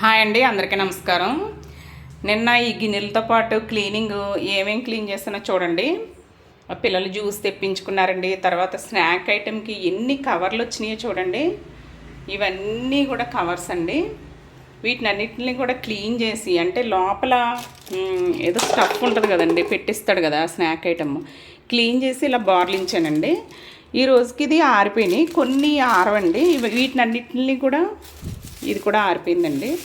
Hi అండి అందరికీ నమస్కారం. నిన్న ఈ గిన్నెలతో పాటు క్లీనింగ్ ఏమేం క్లీన్ చేస్తున్నా చూడండి. పిల్లలు జ్యూస్ తెప్పించుకున్నారండి తర్వాత స్నాక్ ఐటెంకి ఎన్ని కవర్లు వచ్చినాయో చూడండి. ఇవన్నీ కూడా కవర్స్ అండి. వీటిని అన్నిటిని కూడా క్లీన్ చేసి అంటే లోపల ఏదో స్టఫ్ ఉంటుంది కదండి పెట్టిస్తాడు కదా స్నాక్ ఐటమ్. క్లీన్ చేసి ఇలా బార్లించానండి. ఈ రోజుకి ఇది ఆరిపోయినాయి కొన్ని ఆరవండి. వీటిని అన్నిటిని కూడా ఇది కూడా ఆరిపోయిందండి.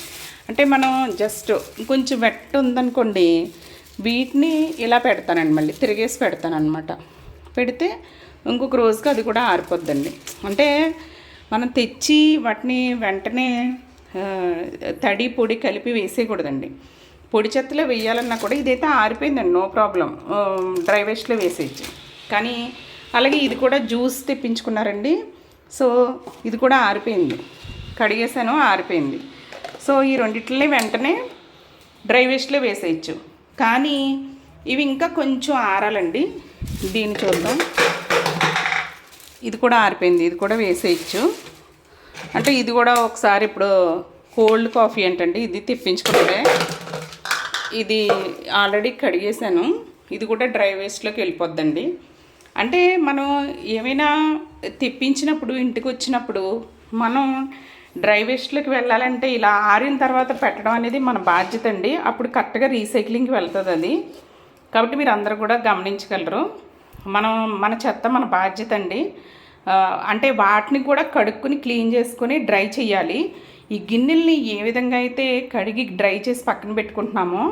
అంటే మనం జస్ట్ కొంచెం వెట్ ఉందనుకోండి వీటిని ఇలా పెడతానండి మళ్ళీ తిరిగేసి పెడతానమాట పెడితే ఇంకొక రోజుకి అది కూడా ఆరిపోద్దండి. అంటే మనం తెచ్చి వాటిని వెంటనే తడి పొడి కలిపి వేసేయకూడదండి. పొడి చెత్తలో వేయాలన్నా కూడా ఇదైతే ఆరిపోయిందండి నో ప్రాబ్లం. డ్రై వేస్ట్లో వేసేయచ్చు. కానీ అలాగే ఇది కూడా జ్యూస్ తెప్పించుకున్నారండి. సో ఇది కూడా ఆరిపోయింది. కడిగేసాను ఆరిపోయింది. సో ఈ రెండిట్లని వెంటనే డ్రై వేస్ట్లో వేసేయచ్చు. కానీ ఇవి ఇంకా కొంచెం ఆరాలండి. దీన్ని చూద్దాం. ఇది కూడా ఆరిపోయింది. ఇది కూడా వేసేయచ్చు. అంటే ఇది కూడా ఒకసారి ఇప్పుడు కోల్డ్ కాఫీ ఏంటండి? ఇది తెప్పించుకుంటే ఇది ఆల్రెడీ కడిగేసాను. ఇది కూడా డ్రై వేస్ట్లోకి వెళ్ళిపోద్దండి. అంటే మనం ఏమైనా తెప్పించినప్పుడు ఇంటికి వచ్చినప్పుడు మనం డ్రై వేస్ట్లోకి వెళ్ళాలంటే ఇలా ఆరిన తర్వాత పెట్టడం అనేది మన బాధ్యత అండి. అప్పుడు కరెక్ట్గా రీసైక్లింగ్కి వెళ్తుంది అది. కాబట్టి మీరు అందరూ కూడా గమనించగలరు. మనం మన చెత్త మన బాధ్యత అండి. అంటే వాటిని కూడా కడుక్కుని క్లీన్ చేసుకొని డ్రై చేయాలి. ఈ గిన్నెల్ని ఏ విధంగా అయితే కడిగి డ్రై చేసి పక్కన పెట్టుకుంటున్నామో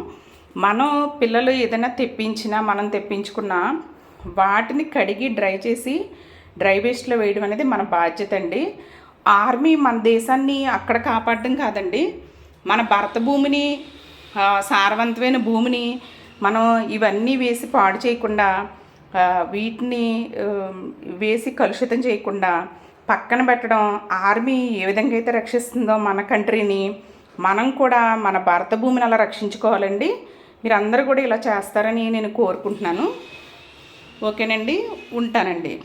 మనం పిల్లలు ఏదైనా తెప్పించినా మనం తెప్పించుకున్నా వాటిని కడిగి డ్రై చేసి డ్రై వేస్ట్లో వేయడం అనేది మన బాధ్యత అండి. ఆర్మీ మన దేశాన్ని అక్కడ కాపాడడం కాదండి. మన భరత భూమిని సారవంతమైన భూమిని మనం ఇవన్నీ వేసి పాడు చేయకుండా వీటిని వేసి కలుషితం చేయకుండా పక్కన పెట్టడం ఆర్మీ ఏ విధంగా అయితే రక్షిస్తుందో మన కంట్రీని మనం కూడా మన భారత భూమిని అలా రక్షించుకోవాలండి. మీరు అందరూ కూడా ఇలా చేస్తారని నేను కోరుకుంటున్నాను. ఓకేనండి ఉంటానండి.